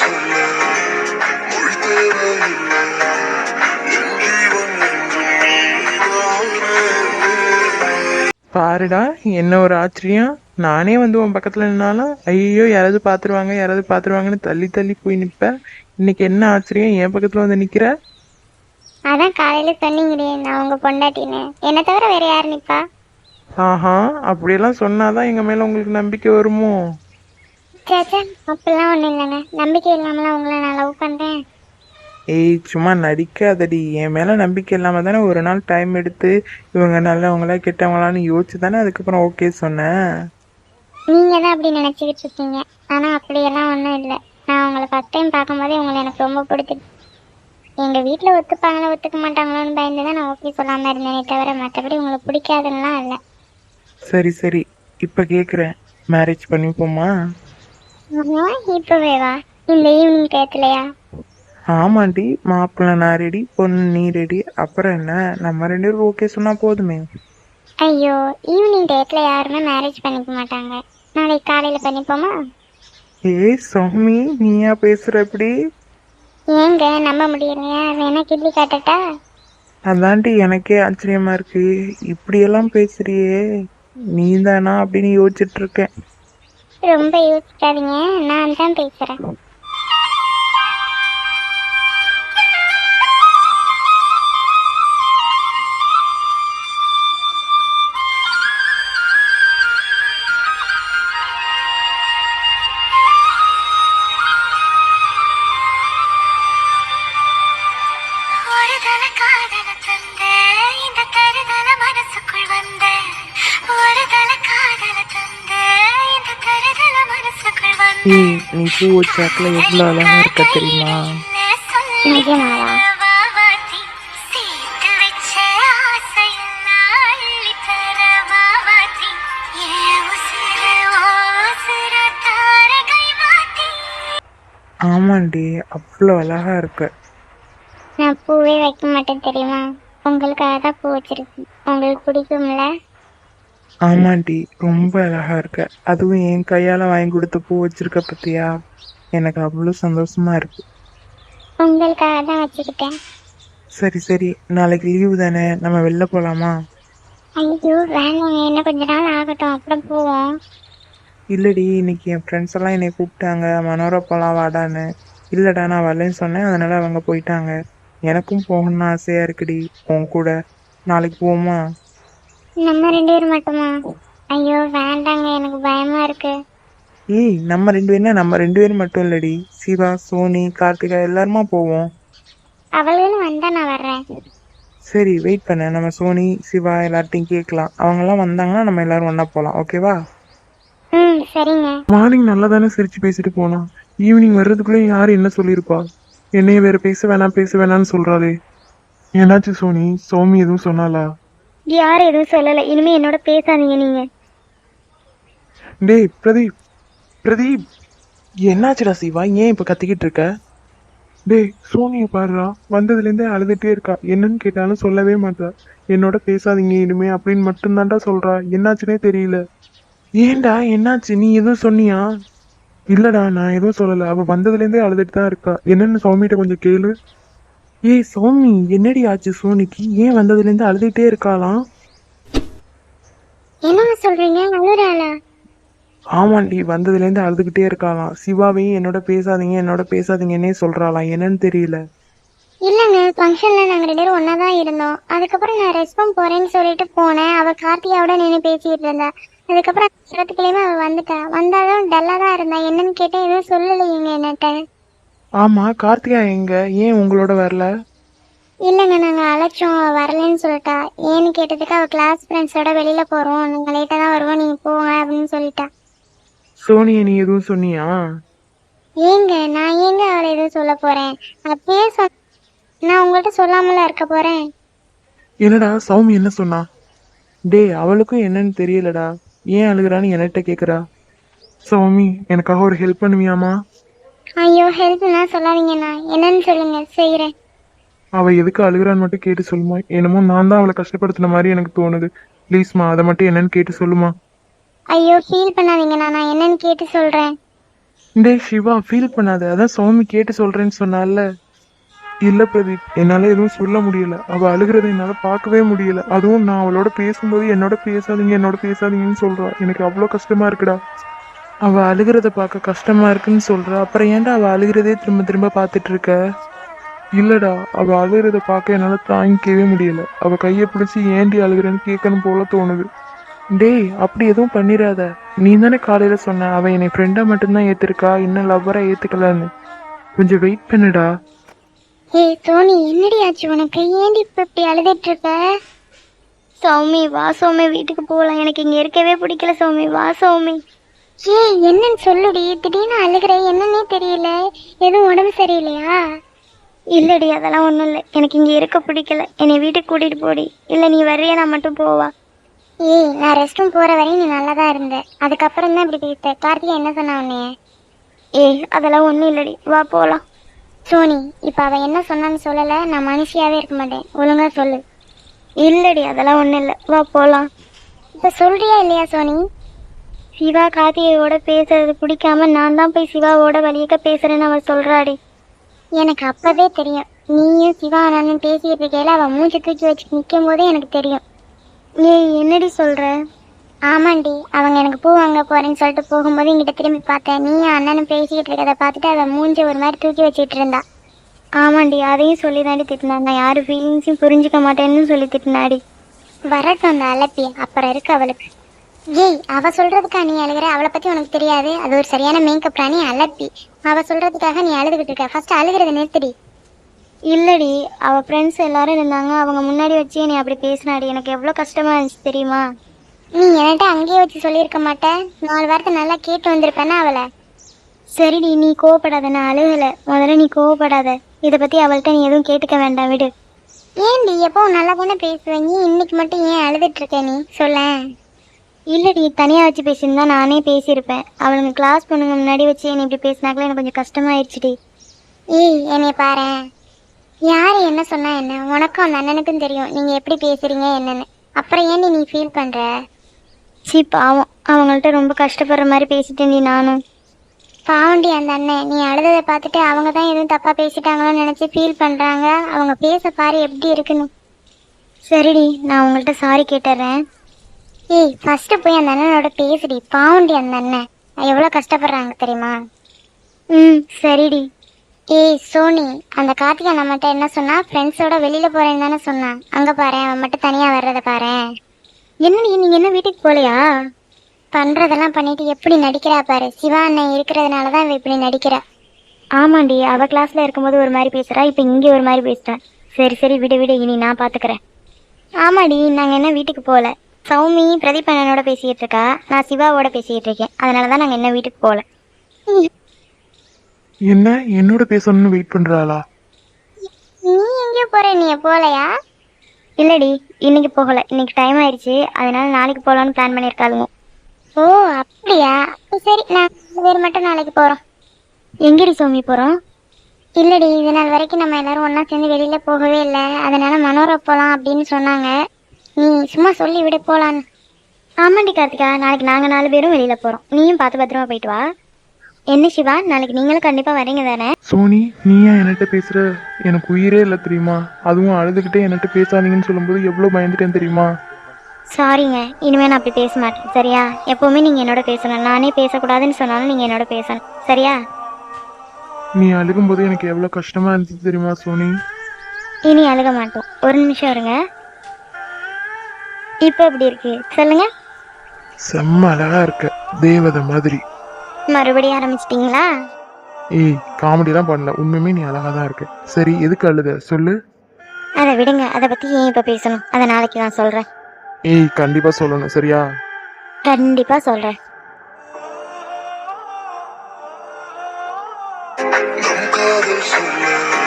சொல்ல மொழி தேவையில்லை என் ஜீவன் என்றும் நீதானே பாருடா என்ன ஒரு ஆச்சரியம். நானே வந்து உன் பக்கத்துல நின்னாலும் ஐயோ யாராவது பாத்துருவாங்க யாராவது பாத்துருவாங்கன்னு தள்ளி தள்ளி போய் நிப்பேன். இன்னைக்கு என்ன ஆச்சரியம்? என் பக்கத்துல வந்து நிக்கிற? அதான் காலையில சொன்னீங்களே நான் உங்க பொண்டாட்டின்னு. என்ன தவிர வேற யார் நிப்பா? ஆஹா அப்படியெல்லாம் சொன்னாதான் எங்க மேல உங்களுக்கு நம்பிக்கை வருமோ? சேச்சா அப்படிலாம் ஒண்ணும் இல்லைங்க. நம்பிக்கை இல்லாமலாம் உங்களை நான் லவ் பண்றேன். ஏய் சும்மா நடிக்காதடி. என் மேல நம்பிக்கை இல்லாம தானே ஒரு நாள் டைம் எடுத்து இவங்க நல்லவங்களா கெட்டவங்களான்னு யோசிச்சு தானே அதுக்கப்புறம் ஓகே சொன்னேன். நீங்க தான் அப்படி நினைச்சுக்கிட்டு இருக்கீங்க. ஆனா அப்படியெல்லாம் ஒன்றும் இல்லை. நான் உங்களை ஃபர்ஸ்ட் டைம் பார்க்கும்போதே உங்களை எனக்கு ரொம்ப பிடிச்சிருக்கு எங்க வீட்டில் ஒத்துப்பாங்களோ ஒத்துக்க மாட்டாங்களோன்னு பயந்து தான் நான் ஓகே சொல்லாம இருந்தேனே தவிர மற்றபடி உங்களை பிடிக்காதுன்னெலாம் இல்லை. சரி சரி. இப்ப கேக்குறேன். மேரேஜ் பண்ணிப்போமா இப்போவே வா. இந்த ஈவினிங் டயத்துலையா ஆமாண்டி மாப்பிள்ளை நான் ரெடி பொண்ணு நீ ரெடி அப்புறம் என்ன? நம்ம ரெண்டு பேரும் ஓகே சொன்னா போதுமே. ஐயோ ஈவினிங் டயத்தில் யாருமே மேரேஜ் பண்ணிக்க மாட்டாங்க. நாளைக்கு காலையில் பண்ணிப்போமா? ஏய் சௌமி நீயா பேசுற எப்படி ஏங்க நம்ப முடியலையா? வேணா கிள்ளி காட்டட்டா? அதாண்டி எனக்கே ஆச்சரியமா இருக்கு. இப்படியெல்லாம் பேசுறியே. நீ தானா அப்படின்னு யோசிச்சுட்டு இருக்கேன். ரொம்ப யோசிக்காதீங்க. நான் தான் பேசுகிறேன் காதல தந்த ஏய் நீ பூ வச்சாக்குல எவ்வளோ அழகாக இருக்க தெரியுமா? ஆமாண்டி அவ்வளோ அழகா இருக்க. நான் பூவே வைக்க மாட்டேன் தெரியுமா? உங்களுக்காக தான் பூ வச்சிருக்கேன். உங்களுக்கு பிடிக்கும்ல? ஆமாண்டி ரொம்ப அழகா இருக்க. அதுவும் என் கையால வாங்கி கொடுத்த பூ வச்சிருக்க பத்தியா? எனக்கு அவ்வளோ சந்தோஷமா இருக்கு. உங்களுக்காக தான் வச்சுக்கிட்டேன் சரி சரி. நாளைக்கு லீவு தானே? நம்ம வெளில போலாமா? ஐயோ வேணாங்க. என்ன கொஞ்ச நாள் ஆகட்டும். அப்புறம் போவோம். இல்லடி இன்னைக்கு என் ஃப்ரெண்ட்ஸ் எல்லாம் என்னை கூப்பிட்டாங்க. மனோரா போலாம் வாடான்னு. இல்லடா நான் வரலன்னு சொன்னேன். அதனால அவங்க போயிட்டாங்க. எனக்கும் போகணும்னு ஆசையா இருக்குடி உன் கூட. நாளைக்கு போவோமா? நம்ம ரெண்டு பேரும் மட்டுமா? ஐயோ வேண்டாங்க எனக்கு பயமா இருக்கு. ஏய் நம்ம ரெண்டு பேரும் நம்ம ரெண்டு பேரும் மட்டும் இல்லடி. சிவா சோனி கார்த்திகா எல்லாருமா போவோம். அவளும் வந்தா நான் வர்றேன். சரி வெயிட் பண்ண. நம்ம சோனி சிவா எல்லார்ட்டையும் கேட்கலாம். அவங்கெல்லாம் வந்தாங்கன்னா நம்ம எல்லாரும் ஒன்றா போகலாம் ஓகேவா ம் சரிங்க. மார்னிங் நல்லா தானே சிரிச்சு பேசிட்டு போனோம் ஈவினிங் வர்றதுக்குள்ளே யார் என்ன சொல்லியிருப்பா? என்னைய வேற பேச வேணாம் பேச வேணாம்னு சொல்றாளே. என்னாச்சு சோனி? சௌமி எதுவும் சொன்னாலா யாரும் எதுவும் சொல்லலை. இனிமே என்னோட பேசாதீங்க நீங்க. டேய் பிரதீப். பிரதீப் என்னாச்சுடா சிவா? ஏன் இப்போ கத்திக்கிட்டு இருக்க? டேய் சோனியை பாருடா வந்ததுலேருந்தே அழுதுகிட்டே இருக்கா. என்னன்னு கேட்டாலும் சொல்லவே மாட்டா. என்னோட பேசாதீங்க இனிமே அப்படின்னு மட்டும்தான்டா சொல்கிறா என்னாச்சுனே தெரியல. ஏன்டா என்னாச்சு? நீ எதுவும் சொன்னியா? இல்லைடா நான் எதுவும் சொல்லலை. அவள் வந்ததுலேருந்தே அழுதுட்டு தான் இருக்கா. என்னென்னு சௌமிகிட்ட கொஞ்சம் கேளு. ஏய் சௌமி என்னடி ஆச்சு சோனிக்கு? ஏன் வந்ததுலேருந்து அழுதுகிட்டே இருக்காளாம்? என்ன சொல்றீங்க? அழுறாளா ஆமாண்டி வந்ததுலேருந்து அழுதுகிட்டே இருக்காளாம். சிவாவையும் என்னோட பேசாதீங்க என்னோட பேசாதீங்கன்னே சொல்றாளாம். என்னன்னு தெரியல. இல்லைங்க ஃபங்க்ஷனில் நாங்கள் ரெண்டு பேரும் ஒன்றா தான் இருந்தோம். அதுக்கப்புறம் நான் ரெஸ்பாண்ட் போகிறேன்னு சொல்லிட்டு போனேன். அவள் கார்த்திகாவோட நின்று பேசிகிட்டு இருந்தா. அதுக்கப்புறம் சொல்கிறதுக்குள்ளேயுமே அவள் வந்துட்டா. வந்தாலும் டல்லாக தான் இருந்தா. என்னன்னு கேட்டேன் எதுவும் சொல்லலையேங்க என்னட்ட ஆமா கார்த்திகா எங்க? ஏன் உங்களோட வரல? இல்லைங்க நாங்கள் அழைச்சோம் வரலைன்னு சொல்லிட்டா. ஏன்னு கேட்டதுக்கு அவள் கிளாஸ் ஃப்ரெண்ட்ஸோட வெளியில் போகிறோம் நாங்கள் லேட்டாக தான் வருவோம் நீங்கள் போங்க அப்படின்னு சொல்லிட்டா. சோனியை நீ எதுவும் சொன்னியா? ஏங்க நான் ஏங்க அவளை எதுவும் சொல்ல போகிறேன் அப்பயே சொ நான் உங்கள்கிட்ட சொல்லாமல இருக்க போகிறேன் என்னடா சௌமி என்ன சொன்னா? டேய் அவளுக்கும் என்னன்னு தெரியலடா. ஏன் அழுகுறான்னு என்கிட்ட கேக்குறா? சௌமி எனக்காக ஒரு ஹெல்ப் பண்ணுவியாமா ஐயோ ஹெல்ப்னா சொல்லாதீங்கண்ணா. என்னன்னு சொல்லுங்கள் செய்கிறேன் அவ எதுக்கு அழுகுறான்னு மட்டும் கேட்டு சொல்லுமா. என்னமோ நான் தான் அவளை கஷ்டப்படுத்தின மாதிரி எனக்கு தோணுது. ப்ளீஸ்மா அதை மட்டும் என்னன்னு கேட்டு சொல்லுமா. ஐயோ ஃபீல் பண்ணாதீங்கண்ணா நான் என்னன்னு கேட்டு சொல்கிறேன் டேய் சிவா ஃபீல் பண்ணாத. அதான் சௌமி கேட்டு சொல்றேன்னு சொன்னால. இல்ல பிரதீப் என்னால எதுவும் சொல்ல முடியல. அவ அழுகிறத என்னால பார்க்கவே முடியல. அதுவும் நான் அவளோட பேசும்போது என்னோட பேசாதீங்க என்னோட பேசாதீங்கன்னு சொல்றா. எனக்கு அவ்வளோ கஷ்டமா இருக்குடா. அவள் அழுகிறத பார்க்க கஷ்டமா இருக்குன்னு சொல்கிறா அப்புறம் ஏன்டா அவள் அழுகிறதே திரும்ப திரும்ப பார்த்துட்டு இருக்க இல்லடா அழுகிறத பார்க்க என்னால் தாங்கிக்கவே முடியல. அவள் கையை பிடிச்சி ஏண்டி அழுகிறேன்னு கேட்கணும் போல தோணுது. டேய் அப்படி எதுவும் பண்ணிடாத. நீ தானே காலையில் சொன்ன அவள் என்னை ஃப்ரெண்டாக மட்டும்தான் ஏற்றுருக்கா இன்னும் லவ்வராக ஏற்றுக்கலான்னு கொஞ்சம் வெயிட் பண்ணுடா. ஏ சோனி என்னடி ஆச்சு? உனக்கு ஏன்டி இப்போ இப்படி அழுதுட்டு இருக்க சௌமி வா சௌமி வீட்டுக்கு போகலாம் எனக்கு இங்கே இருக்கவே பிடிக்கல சௌமி. வா சௌமி. ஏய் என்னன்னு சொல்லுடி. திடீர்னு அழுகிற. என்னன்னே தெரியல. எதுவும் உடம்பு சரியில்லையா? இல்லடி அதெல்லாம் ஒன்றும் இல்லை. எனக்கு இங்கே இருக்க பிடிக்கல. என்னை வீட்டுக்கு கூட்டிகிட்டு போடி. இல்லை நீ வர்றியா நான் மட்டும் போவா? ஏய் நான் ரெஸ்ட் ரூம் போகிற வரையும் நீ நல்லா தான் இருந்த. அதுக்கப்புறம் தான் இப்படி பேசிட்ட கார்த்திகா என்ன சொன்னா உன்னைய? ஏய் அதெல்லாம் ஒன்றும் இல்லடி. வா போகலாம் சோனி இப்போ அவள் என்ன சொன்னான்னு சொல்லலை. நான் மனுஷியாவே இருக்க மாட்டேன். ஒழுங்கா சொல்லு. இல்லடி அதெல்லாம் ஒன்றும் இல்லை. வா போகலாம் இப்போ சொல்றியா இல்லையா சோனி? சிவா கார்த்திகையோட பேசுறது பிடிக்காம நான் தான் போய் சிவாவோட வழியக்க பேசுறேன்னு அவள் சொல்றாடி. எனக்கு அப்பவே தெரியும். நீயும் சிவா அண்ணனும் பேசிட்டு இருக்கையில அவள் மூஞ்சி தூக்கி வச்சு நிற்கும் போதே எனக்கு தெரியும். ஏய் என்னடி சொல்ற? ஆமாண்டி அவங்க எனக்கு பூ வாங்க போறேன்னு சொல்லிட்டு போகும்போது என்கிட்ட திரும்பி பார்த்தேன் நீ அண்ணனும் பேசிக்கிட்டு இருக்கதை பார்த்துட்டு அவள் மூஞ்சி ஒரு மாதிரி தூக்கி வச்சுட்டு இருந்தா. ஆமாண்டி அதையும் சொல்லி தாண்டி திட்டினா நான் யார் ஃபீலிங்ஸையும் புரிஞ்சுக்க மாட்டேன்னு சொல்லி திட்டினாடி. வரட்டும் அந்த அலப்பி அப்புறம் இருக்கு அவளுக்கு. ஏய் அவ சொல்றதுக்கா நீ அழுகிற? அவளை பத்தி உனக்கு தெரியாது. அது ஒரு சரியான மேக்கப் ராணி அலப்பி அவ சொல்றதுக்காக நீ அழுதுகிட்டு இருக்க ஃபர்ஸ்ட் அழுகிறத நிறுத்தடி. இல்லடி அவ ஃப்ரெண்ட்ஸ் எல்லாரும் இருந்தாங்க. அவங்க முன்னாடி வச்சு நீ அப்படி பேசினாடி. எனக்கு எவ்வளோ கஷ்டமா இருந்துச்சு தெரியுமா? நீ என்கிட்ட அங்கேயே வச்சு சொல்லியிருக்க மாட்ட? நாலு வாரத்தை நல்லா கேட்டு வந்திருப்பேன்னா அவளை? சரிடி நீ கோவப்படாத. நான் அழுகலை. முதல்ல நீ கோவப்படாத. இதை பற்றி அவள்கிட்ட நீ எதுவும் கேட்டுக்க வேண்டாம். விடு. ஏன்டி எப்போ நல்லா தானே பேசுவேன் நீ இன்னைக்கு மட்டும் ஏன் அழுதுட்டு இருக்க நீ? சொல்ல இல்லடி தனியாக வச்சு பேசியிருந்தா நானே பேசியிருப்பேன். அவளுங்க கிளாஸ் பொண்ணுங்க முன்னாடி வச்சு என்னை இப்படி பேசினாங்களே எனக்கு கொஞ்சம் கஷ்டமாயிடுச்சுடி ஏய் என்னைய பாரு. யார் என்ன சொன்னா என்ன? உனக்கும் அந்த அண்ணனுக்கும் தெரியும். நீங்கள் எப்படி பேசுறீங்க என்னன்னு. அப்புறம் ஏன்டி நீ ஃபீல் பண்ணுற சீ பாவம். அவங்கள்ட்ட ரொம்ப கஷ்டப்படுற மாதிரி பேசிட்டேன்டி நானும். பாவண்டி அந்த அண்ணன். நீ அழுததை பார்த்துட்டு அவங்க தான் எதுவும் தப்பாக பேசிட்டாங்களோன்னு நினச்சி ஃபீல் பண்ணுறாங்க அவங்க பேச பாரு எப்படி இருக்குன்னு. சரிடி நான் உங்கள்கிட்ட சாரி கேட்டுறேன் ஏய் ஃபர்ஸ்ட் போய் அந்த அண்ணனோட பேசுடி. பாவண்டி அந்த அண்ணன். எவ்வளோ கஷ்டப்படுறாங்க தெரியுமா? ம் சரிடி. ஏய் சோனி அந்த கார்த்திகா நம்மகிட்ட என்ன சொன்னா? ஃப்ரெண்ட்ஸோட வெளியில் போகிறேன்னு தானே சொன்னான். அங்கே பாரு அவன் மட்டும் தனியாக வர்றதை பாரு. என்னடி நீ என்ன வீட்டுக்கு போகலையா? பண்றதெல்லாம் பண்ணிட்டு எப்படி நடிக்கிறா பாரு. சிவா அண்ணன் இருக்கிறதுனால தான் இவ இப்படி நடிக்கிறா. ஆமாண்டி அவ கிளாஸ்ல இருக்கும்போது ஒரு மாதிரி பேசுறா இப்போ இங்கே ஒரு மாதிரி பேசுறேன் சரி சரி விடு விடு இனி நான் பாத்துக்கிறேன். ஆமாடி நாங்க என்ன வீட்டுக்கு போகல. சௌமி பிரதீப் அண்ணனோட பேசிக்கிட்டு இருக்கா. நான் சிவாவோட பேசிக்கிட்டு இருக்கேன். அதனால தான் நாங்கள் என்ன வீட்டுக்கு போகல என்ன? என்னோட பேசணும்னு வெயிட் பண்றாளா? நீ எங்கேயோ போற நீ போகலையா இல்லடி இன்னைக்கு போகல. இன்னைக்கு டைம் ஆயிடுச்சு. அதனால நாளைக்கு போகலான்னு பிளான் பண்ணியிருக்காளுங்க. ஓ அப்படியா? அப்ப சரி நான் வேறு மட்டும் நாளைக்கு போகிறோம் எங்கடி சோமி போகிறோம் இல்லடி இது நாள் வரைக்கும் நம்ம எல்லாரும் ஒன்றா சேர்ந்து வெளியில் போகவே இல்லை. அதனால மனோரா போகலாம் அப்படின்னு சொன்னாங்க. நீ சும்மா சொல்லி விட போகலான்னு ஆமாண்டி கார்த்திகா நாளைக்கு நாங்கள் நாலு பேரும் வெளியில் போகிறோம் நீயும் பார்த்து பத்திரமா போயிட்டு வா. என்ன சிவா நாளைக்கு நீங்களும் கண்டிப்பாக வரீங்க தானே? சோனி நீ ஏன் என்கிட்ட பேசுற? எனக்கு உயிரே இல்லை தெரியுமா? அதுவும் அழுதுகிட்டே என்கிட்ட பேசாதீங்கன்னு சொல்லும்போது எவ்வளோ பயந்துட்டேன் தெரியுமா? சாரிங்க இனிமேல் நான் அப்படி பேச மாட்டேன். சரியா? எப்போவுமே நீங்கள் என்னோட பேசணும் நானே பேசக்கூடாதுன்னு சொன்னாலும் நீங்கள் என்னோட பேசணும். சரியா? நீ அழுகும்போது எனக்கு எவ்வளோ கஷ்டமா இருந்துச்சு தெரியுமா சோனி? இனி அழுக மாட்டோம். ஒரு நிமிஷம் இருங்க. இப்போ எப்படி இருக்கு? சொல்லுங்க. செம்ம அழகா இருக்க. தேவதை மாதிரி. மறுபடியும் ஆரம்பிச்சிட்டீங்களா? ஏய் காமெடி காமெடிலாம் பண்ணல. உண்மையுமே நீ அழகா தான் இருக்க. சரி எதுக்கு அழுத? சொல்லு. அதை விடுங்க. அதை பத்தி ஏன் இப்போ பேசணும்? அதை நாளைக்கு நான் சொல்றேன். ஏய் கண்டிப்பா சொல்லணும். சரியா? கண்டிப்பா சொல்றேன். காதல் சொல்லு.